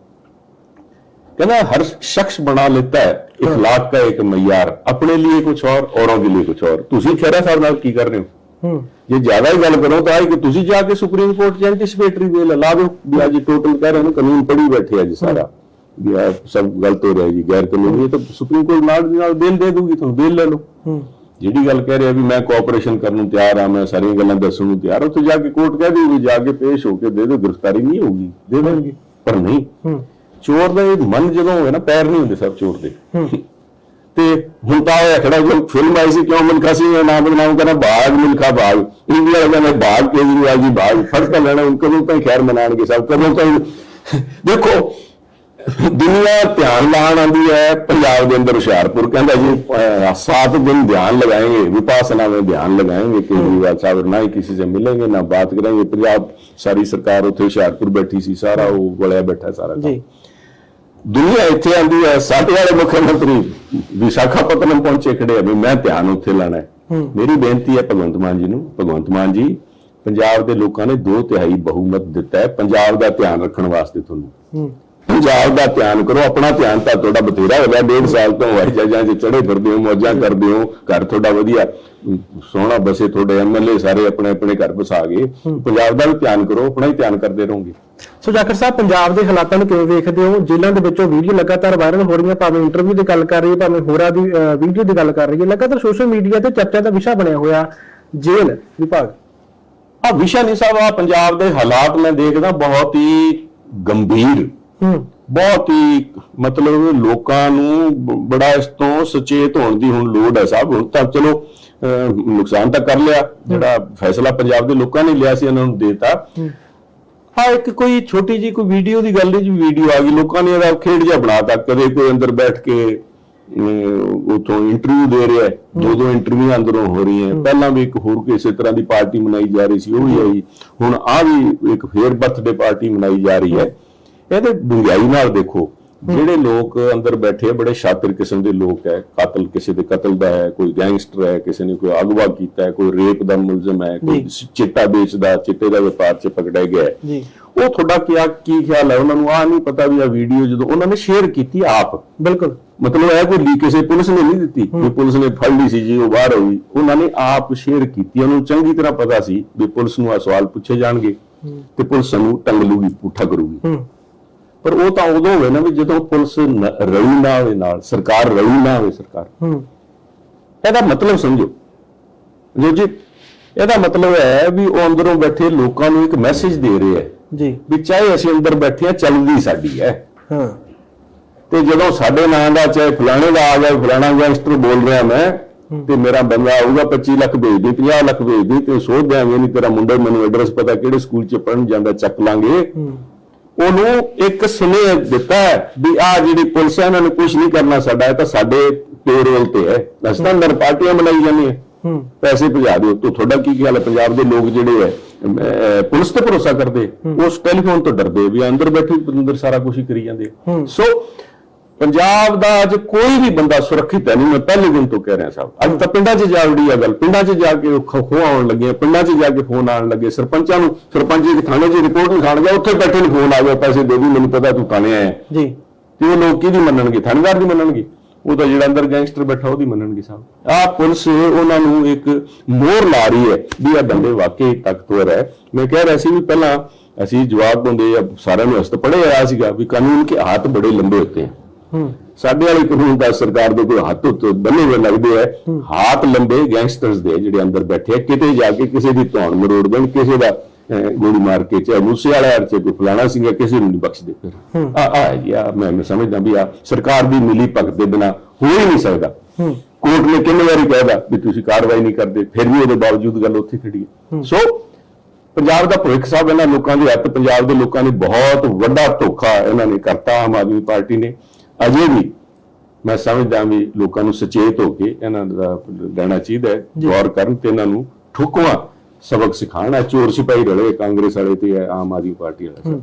कहना हर शख्स बना लेता है इखलाक का एक मैार अपने लिए कुछ और औरों के लिए कुछ और ਤੁਸੀਂ ਖੈਰਾ ਸਾਹਿਬ ਨਾਲ ਕੀ ਕਰ ਰਹੇ ਹੋ ਹੂੰ ਜੇ ਜ਼ਿਆਦਾ ਹੀ ਗੱਲ ਕਰੋ ਤਾਂ ਇਹ ਕਿ ਤੁਸੀਂ ਜਾ ਕੇ ਸੁਪਰੀਮ ਕੋਰਟ 'ਚ ਐਂਟੀਸਪੇਟਰੀ ਬੇਲ ਲਾ ਦਿਓ ਵੀ ਅੱਜ ਟੋਟਲ ਕਹਿ ਰਹੇ ਨੇ ਕਾਨੂੰਨ ਪੜੀ ਬੈਠੇ ਆ ਜੀ ਸਾਰਾ ਵੀ ਆ ਸਭ ਗਲਤ ਹੋ ਰਿਹਾ ਜੀ ਗੈਰ ਕਾਨੂੰਨੀ ਹੈ ਤਾਂ ਸੁਪਰੀਮ ਕੋਰਟ ਨਾਲ ਦੀ ਨਾਲ ਬੇਲ ਦੇ ਦੂਗੀ ਤੁਹਾਨੂੰ ਬੇਲ ਲੈ ਲਓ ਹੂੰ ਜਿਹੜੀ ਗੱਲ ਕਹਿ ਰਿਹਾ ਵੀ ਮੈਂ ਕੋਆਪਰੇਸ਼ਨ ਕਰਨ ਨੂੰ ਤਿਆਰ ਆ ਮੈਂ ਸਾਰੀਆਂ ਗੱਲਾਂ ਦੱਸਣ ਨੂੰ ਤਿਆਰ ਹਾਂ ਉੱਥੇ ਜਾ ਕੇ ਕੋਰਟ ਕਹਿ ਦੇਊਗੀ ਜਾ ਕੇ ਪੇਸ਼ ਹੋ ਕੇ ਦੇ ਦਿਓ ਗ੍ਰਿਫਤਾਰੀ ਨਹੀਂ ਹੋਊਗੀ ਦੇ ਦੇਣਗੇ ਪਰ ਨਹੀਂ ਹੂੰ ਚੋਰ ਦਾ ਇਹ ਮਨ ਜਦੋਂ ਹੋਵੇ ਨਾ ਪੈਰ ਨਹੀਂ ਹੁੰਦੇ ਸਭ ਚੋਰ ਦੇ। ਤੇ ਹੁਣ ਤਾਂ ਹੋਇਆ ਖੜਾ ਜੋ ਫਿਲਮ ਆਈ ਸੀ ਕਿਉਂ ਮਿਲਖਾ ਸੀ ਇਹ ਨਾਮ ਬਨਾਉਂ ਕਹਿੰਦਾ ਬਾਗ ਮਿਲਖਾ ਬਾਗ। ਇੰਡੀਆ ਵਾਲਿਆਂ ਨੇ ਬਾਗ ਕੇਜਰੀਵਾਲ ਜੀ ਬਾਗ ਫੜ ਕੇ ਲੈਣਾ ਉਹਨਾਂ ਨੂੰ ਤਾਂ ਖੈਰ ਮਨਾਣਗੇ ਸਭ ਕਦੋਂ ਤਾਂ ਦੇਖੋ ਦੁਨੀਆ ਧਿਆਨ ਲਾਣ ਆਂਦੀ ਹੈ ਪੰਜਾਬ ਦੇ ਅੰਦਰ ਹੁਸ਼ਿਆਰਪੁਰ ਕਹਿੰਦਾ ਜੀ ਸਾਤ ਦਿਨ ਧਿਆਨ ਲਗਾਏਗੇ ਵਿਪਾਸਨਾ ਵਿੱਚ ਧਿਆਨ ਲਗਾਏਗੇ ਕੇਜਰੀਵਾਲ ਸਾਹਿਬ ਨਾ ਹੀ ਕਿਸੇ ਸੇ ਮਿਲਣਗੇ ਨਾ ਬਾਤ ਕਰਾਂਗੇ। ਪੰਜਾਬ ਸਾਰੀ ਸਰਕਾਰ ਉੱਥੇ ਹੁਸ਼ਿਆਰਪੁਰ ਬੈਠੀ ਸੀ ਸਾਰਾ ਉਹ ਗਲਿਆ ਬੈਠਾ ਸਾਰਾ ਜੀ। ਦੁਨੀਆ ਇੱਥੇ ਆਂਦੀ ਹੈ ਸਾਡੇ ਵਾਲੇ ਮੁੱਖ ਮੰਤਰੀ ਵਿਸ਼ਾਖਾਪਤਨਮ ਪਹੁੰਚੇ ਖੜੇ ਆ ਵੀ ਮੈਂ ਧਿਆਨ ਉੱਥੇ ਲਾਣਾ ਹੈ। ਮੇਰੀ ਬੇਨਤੀ ਹੈ ਭਗਵੰਤ ਮਾਨ ਜੀ ਨੂੰ ਭਗਵੰਤ ਮਾਨ ਜੀ ਪੰਜਾਬ ਦੇ ਲੋਕਾਂ ਨੇ ਦੋ ਤਿਹਾਈ ਬਹੁਮਤ ਦਿੱਤਾ ਹੈ ਪੰਜਾਬ ਦਾ ਧਿਆਨ ਰੱਖਣ ਵਾਸਤੇ ਤੁਹਾਨੂੰ। ਪੰਜਾਬ ਦਾ ਧਿਆਨ ਕਰੋ ਆਪਣਾ ਧਿਆਨ ਤਾਂ ਤੁਹਾਡਾ ਬਥੇਰਾ ਹੋ ਗਿਆ ਡੇਢ ਸਾਲ ਤੋਂ ਹਵਾਈ ਜਹਾਜ਼ਾਂ 'ਚ ਚੜੇ ਫਿਰਦੇ ਹੋ ਮੌਜਾਂ ਕਰਦੇ ਹੋ ਘਰ ਤੁਹਾਡਾ ਵਧੀਆ ਸੋਹਣਾ ਬਸੇ ਤੁਹਾਡੇ ਐਮਐਲਏ ਸਾਰੇ ਆਪਣੇ ਆਪਣੇ ਘਰ ਬਸਾ ਗਏ। ਪੰਜਾਬ ਦਾ ਵੀ ਧਿਆਨ ਕਰੋ ਆਪਣਾ ਹੀ ਧਿਆਨ ਕਰਦੇ ਰਹੋਗੇ। ਸੋ ਜਾਖੜ ਸਾਹਿਬ ਪੰਜਾਬ ਦੇ ਹਾਲਾਤਾਂ ਨੂੰ ਕਿਵੇਂ ਵੇਖਦੇ ਹੋ? ਜੇਲ੍ਹਾਂ ਦੇ ਵਿੱਚੋਂ ਵੀਡੀਓ ਲਗਾਤਾਰ ਵਾਇਰਲ ਹੋ ਰਹੀਆਂ ਭਾਵੇਂ ਇੰਟਰਵਿਊ ਦੀ ਗੱਲ ਕਰ ਰਹੀ ਹੈ ਭਾਵੇਂ ਹੋਰਾਂ ਦੀ ਵੀਡੀਓ ਦੀ ਗੱਲ ਕਰ ਰਹੀ ਹੈ। ਲਗਾਤਾਰ ਸੋਸ਼ਲ ਮੀਡੀਆ ਤੇ ਚਰਚਾ ਦਾ ਵਿਸ਼ਾ ਬਣਿਆ ਹੋਇਆ ਜੇਲ੍ਹ ਵਿਭਾਗ। ਆ ਵਿਸ਼ਾ ਨਹੀਂ ਸਾਹਿਬ ਆ ਪੰਜਾਬ ਦੇ ਹਾਲਾਤ ਮੈਂ ਦੇਖਦਾ ਬਹੁਤ ਹੀ ਗੰਭੀਰ। ਬਹੁਤ ਹੀ ਮਤਲਬ ਲੋਕਾਂ ਨੂੰ ਬੜਾ ਇਸ ਤੋਂ ਸੁਚੇਤ ਹੋਣ ਦੀ ਹੁਣ ਲੋੜ ਹੈ ਸਾਹਿਬ। ਹੁਣ ਤਾਂ ਚਲੋ ਨੁਕਸਾਨ ਤਾਂ ਕਰ ਲਿਆ ਜਿਹੜਾ ਫੈਸਲਾ ਪੰਜਾਬ ਦੇ ਲੋਕਾਂ ਨੇ ਲਿਆ ਸੀ ਇਹਨਾਂ ਨੂੰ ਦੇਤਾ। ਹਾਂ ਇੱਕ ਕੋਈ ਛੋਟੀ ਜੀ ਕੋਈ ਵੀਡੀਓ ਦੀ ਗੱਲ ਜੀ ਵੀਡੀਓ ਆ ਗਈ। ਲੋਕਾਂ ਨੇ ਇਹਦਾ ਖੇਡ ਜਿਹਾ ਬਣਾਤਾ ਕਦੇ ਕੋਈ ਅੰਦਰ ਬੈਠ ਕੇ ਉਥੋਂ ਇੰਟਰਵਿਊ ਦੇ ਰਿਹਾ ਦੋ ਦੋ ਇੰਟਰਵਿਊ ਅੰਦਰੋਂ ਹੋ ਰਹੀਆਂ ਪਹਿਲਾਂ ਵੀ ਇੱਕ ਹੋਰ ਕਿਸੇ ਤਰ੍ਹਾਂ ਦੀ ਪਾਰਟੀ ਮਨਾਈ ਜਾ ਰਹੀ ਸੀ ਉਹ ਵੀ ਆਈ। ਹੁਣ ਆ ਵੀ ਇੱਕ ਫੇਰ ਬਰਥਡੇ ਪਾਰਟੀ ਮਨਾਈ ਜਾ ਰਹੀ ਹੈ। ਇਹਦੇ ਡੂੰਘਾਈ ਨਾਲ ਦੇਖੋ। ਜਿਹੜੇ ਲੋਕ ਅੰਦਰ ਬੈਠੇ ਆ, ਬੜੇ ਸ਼ਾਤਿਰ ਕਿਸਮ ਦੇ ਲੋਕ ਹੈ। ਕਾਤਲ ਕਿਸੇ ਦੇ ਕਤਲ ਦਾ ਹੈ ਕੋਈ ਗੈਂਗਸਟਰ ਹੈ ਕਿਸੇ ਨੇ ਕੋਈ ਅਗਵਾ ਕੀਤਾ ਹੈ ਕੋਈ ਰੇਪ ਦਾ ਮੁਲਜ਼ਮ ਹੈ ਕੋਈ ਚਿੱਟਾ ਵੇਚਦਾ ਚਿੱਟੇ ਦਾ ਵਪਾਰ 'ਚ ਪਕੜਿਆ ਗਿਆ ਜੀ। ਉਹ ਤੁਹਾਡਾ ਕੀ ਕੀ ਖਿਆਲ ਹੈ? ਉਹਨਾਂ ਨੂੰ ਆ ਨਹੀਂ ਪਤਾ ਵੀ ਆ ਵੀਡੀਓ ਜਦੋਂ ਉਹਨਾਂ ਨੇ ਸ਼ੇਅਰ ਕੀਤੀ ਆਪ। ਬਿਲਕੁਲ। ਮਤਲਬ ਇਹ ਕੋਈ ਲੀਕ ਕਿਸੇ ਪੁਲਿਸ ਨੇ ਨਹੀਂ ਦਿੱਤੀ। ਵੀ ਪੁਲਿਸ ਨੇ ਫੜ ਲਈ ਸੀ ਜੀ ਉਹ ਬਾਹਰ ਹੋਈ। ਉਹਨਾਂ ਨੇ ਆਪ ਸ਼ੇਅਰ ਕੀਤੀ। ਉਹਨਾਂ ਚੰਗੀ ਤਰ੍ਹਾਂ ਪਤਾ ਸੀ ਵੀ ਪੁਲਿਸ ਨੂੰ ਆ ਸਵਾਲ ਪੁੱਛੇ ਜਾਣਗੇ ਤੇ ਪੁਲਿਸ ਨੂੰ ਟੰਗ ਲੂਗੀ ਪੁੱਠਾ ਕਰੂਗੀ। ਪਰ ਉਹ ਤਾਂ ਉਦੋਂ ਹੋਵੇ ਨਾ ਵੀ ਜਦੋਂ ਪੁਲਿਸ ਰਲੀ ਨਾ ਹੋਵੇ ਨਾਲ ਸਰਕਾਰ ਰਲੀ ਨਾ ਹੋਵੇ ਸਰਕਾਰ। ਹੂੰ। ਇਹਦਾ ਮਤਲਬ ਸਮਝੋ। ਜੋ ਜੀ ਇਹਦਾ ਮਤਲਬ ਹੈ ਵੀ ਉਹ ਅੰਦਰੋਂ ਬੈਠੇ ਲੋਕਾਂ ਨੂੰ ਇੱਕ ਮੈਸੇਜ ਦੇ ਰਹੇ ਹੈ ਜੀ। ਵੀ ਚਾਹੇ ਅਸੀਂ ਅੰਦਰ ਬੈਠੇ ਆ ਚੱਲਦੀ ਸਾਡੀ ਹੈ। ਹਾਂ। ਤੇ ਜਦੋਂ ਸਾਡੇ ਨਾਂ ਦਾ ਚਾਹੇ ਫਲਾਣੇ ਦਾ ਆ ਗਿਆ ਫਲਾਣਾ ਗੈਂਗਸਟਰ ਬੋਲ ਰਿਹਾ ਮੈਂ ਤੇ ਮੇਰਾ ਬੰਦਾ ਆਊਗਾ 25 ਲੱਖ ਭੇਜ ਦੇ 50 ਲੱਖ ਭੇਜ ਦੇ ਤੇ ਸੋਧ ਦਿਆਂਗੇ ਨਹੀਂ ਤੇਰਾ ਮੁੰਡਾ ਮੈਨੂੰ ਐਡਰੈਸ ਪਤਾ ਕਿਹੜੇ ਸਕੂਲ ਚ ਪੜਨ ਜਾਂਦਾ ਚੱਕ ਲਾਂਗੇ। ਉਹਨੂੰ ਇੱਕ ਸੁਨੇਹ ਦਿੱਤਾ ਵੀ ਆ ਜਿਹੜੀ ਪੁਲਿਸ ਹੈ ਇਹਨਾਂ ਨੂੰ ਕੁਝ ਨਹੀਂ ਕਰਨਾ ਸਾਡਾ ਇਹ ਤਾਂ ਸਾਡੇ ਪੇਰੋਲ ਤੇ ਹੈ। ਅਸੀਂ ਤਾਂ ਅੰਦਰ ਪਾਰਟੀਆਂ ਬਣਾਈ ਜਾਂਦੀਆਂ ਹੂੰ। ਪੈਸੇ ਭਜਾ ਦਿਓ। ਤਾਂ ਤੁਹਾਡਾ ਕੀ ਖਿਆਲ ਹੈ? ਪੰਜਾਬ ਦੇ ਲੋਕ ਜਿਹੜੇ ਹੈ ਪੁਲਿਸ ਤੇ ਭਰੋਸਾ ਕਰਦੇ ਉਸ ਟੈਲੀਫੋਨ ਤੋਂ ਡਰਦੇ ਵੀ ਅੰਦਰ ਬੈਠੇ ਅੰਦਰ ਸਾਰਾ ਕੁਝ ਹੀ ਕਰੀ ਜਾਂਦੇ ਸੋ ਪੰਜਾਬ ਦਾ ਅੱਜ ਕੋਈ ਵੀ ਬੰਦਾ ਸੁਰੱਖਿਤ ਹੈ ਨਹੀਂ ਮੈਂ ਪਹਿਲੇ ਦਿਨ ਤੋਂ ਕਹਿ ਰਿਹਾ ਸਾਹਿਬ। ਅੱਜ ਤਾਂ ਪਿੰਡਾਂ 'ਚ ਜਾ ਵੜੀ ਆ ਗੱਲ ਪਿੰਡਾਂ 'ਚ ਜਾ ਕੇ ਖੋਹ ਆਉਣ ਲੱਗੇ ਆ, ਪਿੰਡਾਂ 'ਚ ਜਾ ਕੇ ਫੋਨ ਆਉਣ ਲੱਗੇ ਸਰਪੰਚਾਂ ਨੂੰ ਸਰਪੰਚ ਦੇ ਥਾਣੇ 'ਚ ਰਿਪੋਰਟ ਨਹੀਂ ਖਾਣ ਗਿਆ ਉੱਥੇ ਬੈਠੇ ਨੂੰ ਫੋਨ ਆ ਗਿਆ ਪੈਸੇ ਦੇ ਦੀ ਮੈਨੂੰ ਪਤਾ ਤੂੰ ਥਾਣੇ ਆਇਆ। ਜੀ। ਤੇ ਉਹ ਲੋਕ ਕਿਹਦੀ ਮੰਨਣਗੇ? ਥਾਣੇਦਾਰ ਦੀ ਮੰਨਣਗੇ? ਉਹ ਤਾਂ ਜਿਹੜਾ ਅੰਦਰ ਗੈਂਗਸਟਰ ਬੈਠਾ ਉਹਦੀ ਮੰਨਣਗੇ ਸਾਹਿਬ। ਆਹ ਪੁਲਿਸ ਉਹਨਾਂ ਨੂੰ ਇੱਕ ਮੋਹਰ ਲਾ ਰਹੀ ਹੈ ਵੀ ਇਹ ਬੰਦੇ ਵਾਕਈ ਤਾਕਤਵਰ ਹੈ। ਮੈਂ ਕਹਿ ਰਿਹਾ ਸੀ ਵੀ ਪਹਿਲਾਂ ਅਸੀਂ ਜਵਾਬ ਦਿੰਦੇ ਆ ਸਾਰਿਆਂ ਨੂੰ ਅਸਤ ਪੜ੍ਹਿਆ ਆਇਆ ਸੀਗਾ ਵੀ ਕਾਨੂੰਨ ਕੇ ਹੱਥ ਬੜੇ ਲੰਬੇ ਹੁੰਦੇ ਹੂੰ ਸਾਡੇ ਵਾਲੇ ਕਾਨੂੰਨ ਦਾ ਸਰਕਾਰ ਦੇ ਕੋਈ ਹੱਥ ਉੱਤੇ ਬੰਨੇ ਹੋਏ ਲੱਗਦੇ ਆ ਹੱਥ ਲੰਬੇ ਗੈਂਗਸਟਰਸ ਦੇ ਜਿਹੜੇ ਅੰਦਰ ਬੈਠੇ ਆ ਕਿਤੇ ਜਾ ਕੇ ਕਿਸੇ ਦੀ ਧੌਣ ਮਰੋੜ ਦੇਣ ਕਿਸੇ ਦਾ ਗੋਲੀ ਮਾਰ ਕੇ ਚਾਹੇ ਮੂਸੇ ਵਾਲਾ ਅਰ ਚਾਹੇ ਕੋਈ ਫਲਾਣਾ ਸਿੰਘਾ ਕਿਸੇ ਨੂੰ ਨਹੀਂ ਬਖਸ਼ਦੇ। ਫਿਰ ਆ ਆ ਯਾ ਮੈਂ ਮੈਂ ਸਮਝਦਾ ਵੀ ਆ ਸਰਕਾਰ ਦੀ ਮਿਲੀ ਭਗਤ ਦੇ ਬਿਨਾ ਹੋ ਹੀ ਨਹੀਂ ਸਕਦਾ। ਹੂੰ। ਕੋਰਟ ਨੇ ਕਿੰਨੇ ਵਾਰੀ ਕਹਿਦਾ ਵੀ ਤੁਸੀਂ ਕਾਰਵਾਈ ਨਹੀਂ ਕਰਦੇ ਫਿਰ ਵੀ ਉਹਦੇ ਬਾਵਜੂਦ ਗੱਲ ਉੱਥੇ ਖੜੀ ਹੈ। ਸੋ ਪੰਜਾਬ ਦਾ ਭਵਿੱਖ ਸਾਹਿਬ ਇਹਨਾਂ ਲੋਕਾਂ ਦੇ ਹੱਥ ਪੰਜਾਬ ਦੇ ਲੋਕਾਂ ਨੇ ਬਹੁਤ ਵੱਡਾ ਧੋਖਾ ਇਹਨਾਂ ਨੇ ਕਰਤਾ ਆਮ ਆਦਮੀ ਪਾਰਟੀ ਨੇ। ਅਜੇ ਵੀ ਮੈਂ ਸਮਝਦਾ ਵੀ ਲੋਕਾਂ ਨੂੰ ਸੁਚੇਤ ਹੋ ਕੇ ਇਹਨਾਂ ਦਾ ਲੈਣਾ ਚਾਹੀਦਾ ਹੈ ਗੌਰ ਕਰਨ ਤੇ ਇਹਨਾਂ ਨੂੰ ਠੁਕਵਾ ਸਬਕ ਸਿਖਾਉਣਾ ਚੋਰ ਸਿਪਾਹੀ ਰਲੇ ਕਾਂਗਰਸ ਵਾਲੇ ਤੇ ਆਮ ਆਦਮੀ ਪਾਰਟੀ ਵਾਲੇ।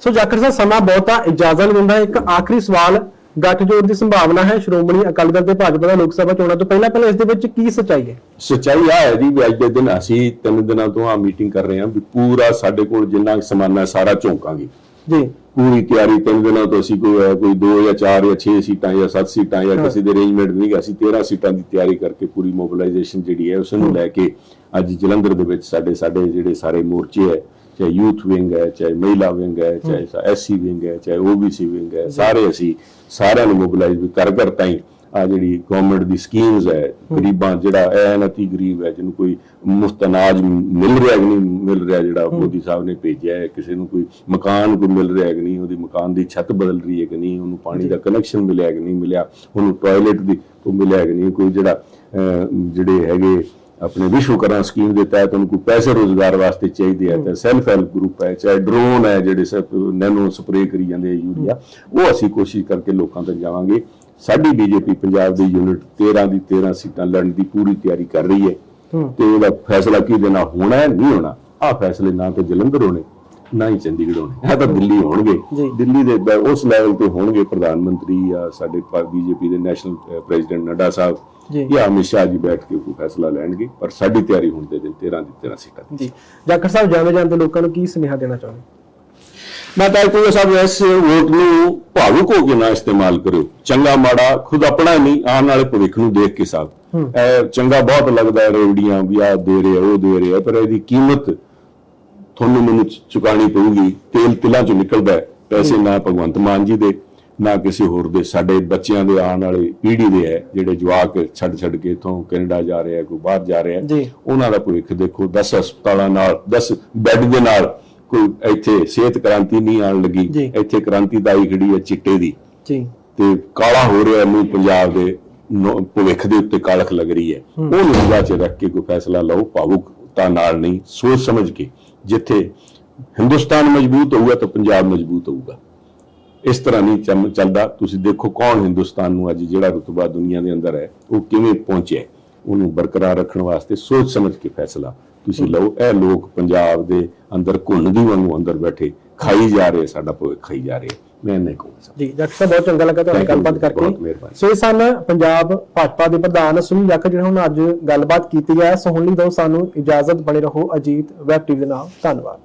ਸੋ ਜਾਖੜ ਸਾਹਿਬ ਸਮਾਂ ਬਹੁਤਾ ਇਜਾਜ਼ਤ ਨਹੀਂ ਦਿੰਦਾ। ਇੱਕ ਆਖਰੀ ਸਵਾਲ ਗੱਠਜੋੜ ਦੀ ਸੰਭਾਵਨਾ ਹੈ। ਸ਼੍ਰੋਮਣੀ ਅਕਾਲੀ ਦਲ ਤੇ ਭਾਜਪਾ ਦਾ ਲੋਕ ਸਭਾ ਚੋਣਾਂ ਤੋਂ ਪਹਿਲਾਂ ਪਹਿਲਾਂ ਇਸ ਦੇ ਵਿੱਚ ਕੀ ਸੱਚਾਈ ਹੈ? ਸੱਚਾਈ ਆ ਹੈ ਜੀ ਵੀ ਅੱਜ ਦੇ ਦਿਨ ਅਸੀਂ ਤਿੰਨ ਦਿਨਾਂ ਤੋਂ ਆ ਮੀਟਿੰਗ ਕਰ ਰਹੇ ਹਾਂ ਵੀ ਪੂਰਾ ਸਾਡੇ ਕੋਲ ਜਿੰਨਾ ਸਮਾਨ ਹੈ ਸਾਰਾ ਝੋਂਕਾਂਗੇ। ਜੀ। ਪੂਰੀ ਤਿਆਰੀ ਤਿੰਨ ਦਿਨਾਂ ਤੋਂ ਅਸੀਂ ਕੋਈ ਕੋਈ 2 ਜਾਂ 4 ਜਾਂ 6 ਸੀਟਾਂ ਜਾਂ 7 ਸੀਟਾਂ ਜਾਂ ਕਿਸੇ ਦੇ ਅਰੇਂਜਮੈਂਟ ਨਹੀਂ ਗਾ। ਅਸੀਂ 13 ਸੀਟਾਂ ਦੀ ਤਿਆਰੀ ਕਰਕੇ ਪੂਰੀ ਮੋਬਿਲਾਈਜੇਸ਼ਨ ਜਿਹੜੀ ਹੈ ਉਸ ਨੂੰ ਲੈ ਕੇ ਅੱਜ ਜਲੰਧਰ ਦੇ ਵਿੱਚ ਸਾਡੇ ਸਾਡੇ ਜਿਹੜੇ ਸਾਰੇ ਮੋਰਚੇ ਹੈ ਚਾਹੇ ਯੂਥ ਵਿੰਗ ਹੈ ਚਾਹੇ ਮਹਿਲਾ ਵਿੰਗ ਹੈ ਚਾਹੇ ਐਸਸੀ ਵਿੰਗ ਹੈ ਚਾਹੇ ਓਬੀਸੀ ਵਿੰਗ ਹੈ ਸਾਰੇ ਅਸੀਂ ਸਾਰਿਆਂ ਨੂੰ ਮੋਬਿਲਾਈਜ਼ ਕਰ ਕਰ ਤਾਈਂ ਆ ਜਿਹੜੀ ਗਵਰਨਮੈਂਟ ਦੀ ਸਕੀਮਸ ਹੈ ਗਰੀਬਾਂ ਜਿਹੜਾ ਐ ਨਤੀ ਗਰੀਬ ਹੈ ਜਿਹਨੂੰ ਕੋਈ ਮੁਫਤ ਅਨਾਜ ਮਿਲ ਰਿਹਾ ਕਿ ਨਹੀਂ ਮਿਲ ਰਿਹਾ ਜਿਹੜਾ ਮੋਦੀ ਸਾਹਿਬ ਨੇ ਭੇਜਿਆ ਹੈ ਕਿਸੇ ਨੂੰ ਕੋਈ ਮਕਾਨ ਕੋਈ ਮਿਲ ਰਿਹਾ ਕਿ ਨਹੀਂ ਉਹਦੀ ਮਕਾਨ ਦੀ ਛੱਤ ਬਦਲ ਰਹੀ ਹੈ ਕਿ ਨਹੀਂ ਉਹਨੂੰ ਪਾਣੀ ਦਾ ਕਨੈਕਸ਼ਨ ਮਿਲਿਆ ਕਿ ਨਹੀਂ ਮਿਲਿਆ ਉਹਨੂੰ ਟਾਇਲਟ ਦੀ ਉਹ ਮਿਲਿਆ ਕਿ ਨਹੀਂ ਕੋਈ ਜਿਹੜਾ ਜਿਹੜੇ ਹੈਗੇ ਆਪਣੇ ਵਿਸ਼ਵਕਰਨ ਸਕੀਮ ਦੇ ਤਹਿਤ ਉਹਨੂੰ ਕੋਈ ਪੈਸੇ ਰੋਜ਼ਗਾਰ ਵਾਸਤੇ ਚਾਹੀਦੇ ਆ ਤਾਂ ਸੈਲਫ ਹੈਲਪ ਗਰੁੱਪ ਹੈ ਚਾਹੇ ਡਰੋਨ ਹੈ ਜਿਹੜੇ ਨੈਨੋ ਸਪਰੇ ਕਰੀ ਜਾਂਦੇ ਯੂਰੀਆ ਉਹ ਅਸੀਂ ਕੋਸ਼ਿਸ਼ ਕਰਕੇ ਲੋਕਾਂ ਤੱਕ ਜਾਵਾਂਗੇ। ਸਾਡੀ ਬੀਜੇਪੀ ਪੰਜਾਬ ਦੀ ਯੂਨਿਟ 13 ਦੀ 13 ਸੀਟਾਂ ਲੜਨ ਦੀ ਪੂਰੀ ਤਿਆਰੀ ਕਰ ਰਹੀ ਹੈ। ਤੇ ਉਹਦਾ ਫੈਸਲਾ ਕਿਹਦੇ ਨਾਲ ਹੋਣਾ ਹੈ ਨਹੀਂ ਹੋਣਾ ਆ ਫੈਸਲੇ ਨਾ ਤਾਂ ਜਲੰਧਰ ਹੋਣੇ ਨਾ ਹੀ ਚੰਡੀਗੜ੍ਹ ਹੋਣੇ ਇਹ ਤਾਂ ਦਿੱਲੀ ਹੋਣਗੇ। ਦਿੱਲੀ ਦੇ ਉਸ ਲੈਵਲ ਤੇ ਹੋਣਗੇ ਪ੍ਰਧਾਨ ਮੰਤਰੀ ਜਾਂ ਸਾਡੇ ਬੀਜੇਪੀ ਦੇ ਨੈਸ਼ਨਲ ਪ੍ਰੈਜ਼ੀਡੈਂਟ ਨੱਡਾ ਸਾਹਿਬ ਜੀ। ਜਾਂ ਅਮਿਤ ਸ਼ਾਹ ਜੀ ਬੈਠ ਕੇ ਕੋਈ ਫੈਸਲਾ ਲੈਣਗੇ ਪਰ ਸਾਡੀ ਤਿਆਰੀ ਹੁਣ ਦੇ ਦਿਨ 13 ਦੀ 13 ਸੀਟਾਂ। ਜੀ। ਜਾਖੜ ਸਾਹਿਬ ਜਾਂਦੇ ਜਾਂਦੇ ਲੋਕਾਂ ਨੂੰ ਕੀ ਸੁਨੇਹਾ ਦੇਣਾ ਚਾਹੁੰਦੇ? ਮੈਂ ਤਾਂ ਕੋਈ ਸਾਹਿਬ ਇਸ ਵੋਟ ਨੂੰ ਭਾਵੁਕ ਹੋ ਕੇ ਨਾ ਇਸਤੇਮਾਲ ਕਰਿਓ। ਚੰਗਾ ਮਾੜਾ ਖੁਦ ਆਪਣਾ ਨਹੀਂ ਆਉਣ ਵਾਲੇ ਭਵਿੱਖ ਨੂੰ ਦੇਖ ਕੇ ਸਾਹਿਬ ਇਹ ਚੰਗਾ ਬਹੁਤ ਲੱਗਦਾ ਹੈ ਰੇਵੜੀਆਂ ਵੀ ਆ ਦੇ ਰਹੇ ਉਹ ਦੇ ਰਹੇ ਪਰ ਇਹਦੀ ਕੀਮਤ ਤੁਹਾਨੂੰ ਮੈਨੂੰ ਚੁਕਾਣੀ ਪਊਗੀ। ਤੇਲ ਤਿਲਾਂ ਚੋਂ ਨਿਕਲਦਾ ਹੈ। ਪੈਸੇ ਨਾ ਭਗਵੰਤ ਮਾਨ ਜੀ ਦੇ ਨਾ ਕਿਸੇ ਹੋਰ ਦੇ। ਸਾਡੇ ਬੱਚਿਆਂ ਦੇ ਆਉਣ ਵਾਲੀ ਪੀੜ੍ਹੀ ਦੇ ਹੈ ਜਿਹੜੇ ਜਵਾਕ ਛੱਡ ਛੱਡ ਕੇ ਇਥੋਂ ਕੈਨੇਡਾ ਜਾ ਰਹੇ ਆ ਕੋਈ ਬਾਹਰ ਜਾ ਰਹੇ। ਆ। ਉਹਨਾਂ ਦਾ ਭਵਿੱਖ ਦੇਖੋ 10 ਹਸਪਤਾਲਾਂ ਨਾਲ 10 ਬੈੱਡ ਦੇ ਨਾਲ ਕੋਈ ਇੱਥੇ ਸਿਹਤ ਕ੍ਰਾਂਤੀ ਨਹੀਂ ਆਉਣ ਲੱਗੀ। ਇੱਥੇ ਕ੍ਰਾਂਤੀ ਦਾ ਆਈ ਖੜੀ ਹੈ ਚਿੱਟੇ ਦੀ। ਜੀ। ਤੇ ਕਾਲਾ ਹੋ ਰਿਹਾ ਨੂੰ ਪੰਜਾਬ ਦੇ ਭਵਿੱਖ ਦੇ ਉੱਤੇ ਕਾਲਖ ਲੱਗ ਰਹੀ ਹੈ। ਉਹ ਨਿਗਾਹ 'ਚ ਰੱਖ ਕੇ ਕੋਈ ਫੈਸਲਾ ਲਓ ਭਾਵੁਕਤਾ ਨਾਲ ਨਹੀਂ ਸੋਚ ਸਮਝ ਕੇ। ਜਿੱਥੇ ਹਿੰਦੁਸਤਾਨ ਮਜ਼ਬੂਤ ਹੋਊਗਾ ਤਾਂ ਪੰਜਾਬ ਮਜ਼ਬੂਤ ਹੋਊਗਾ। ਇਸ ਤਰ੍ਹਾਂ ਨਹੀਂ ਚੱਲ- ਚੱਲਦਾ। ਤੁਸੀਂ ਦੇਖੋ ਕੌਣ ਹਿੰਦੁਸਤਾਨ ਨੂੰ ਅੱਜ ਜਿਹੜਾ ਰੁਤਬਾ ਦੁਨੀਆ ਦੇ ਅੰਦਰ ਹੈ ਉਹ ਕਿਵੇਂ ਪਹੁੰਚਿਆ ਹੈ। ਉਹਨੂੰ ਬਰਕਰਾਰ ਰੱਖਣ ਵਾਸਤੇ ਸੋਚ ਸਮਝ ਕੇ ਫੈਸਲਾ ਤੁਸੀਂ ਲਓ ਇਹ ਲੋਕ ਪੰਜਾਬ ਦੇ ਅੰਦਰ ਘੁੰਨਦੀ ਵਾਂਗੂ ਅੰਦਰ ਬੈਠੇ ਖਾਈ ਜਾ ਰਹੇ ਸਾਡਾ ਭਵਿੱਖ ਖਾਈ ਜਾ ਰਹੇ। ਮੈਂ ਨਹੀਂ ਕਹੂੰਗਾ ਜੀ ਜਾਖੜ ਸਾਹਿਬ ਬਹੁਤ ਚੰਗਾ ਲੱਗਾ ਤੁਹਾਡੀ ਗੱਲਬਾਤ ਕਰਕੇ। ਮਿਹਰਬਾਨੀ। ਸੋ ਇਹ ਸਨ ਪੰਜਾਬ ਭਾਜਪਾ ਦੇ ਪ੍ਰਧਾਨ ਸੁਨੀਲ ਜਾਖੜ ਜਿਹੜੇ ਹੁਣ ਅੱਜ ਗੱਲਬਾਤ ਕੀਤੀ ਹੈ। ਸੋ ਹੁਣ ਲਈ ਦੋ ਸਾਨੂੰ ਇਜਾਜ਼ਤ ਬਣੇ ਰਹੋ ਅਜੀਤ ਵੈਬ ਟੀਵੀ ਦੇ ਨਾਲ। ਧੰਨਵਾਦ।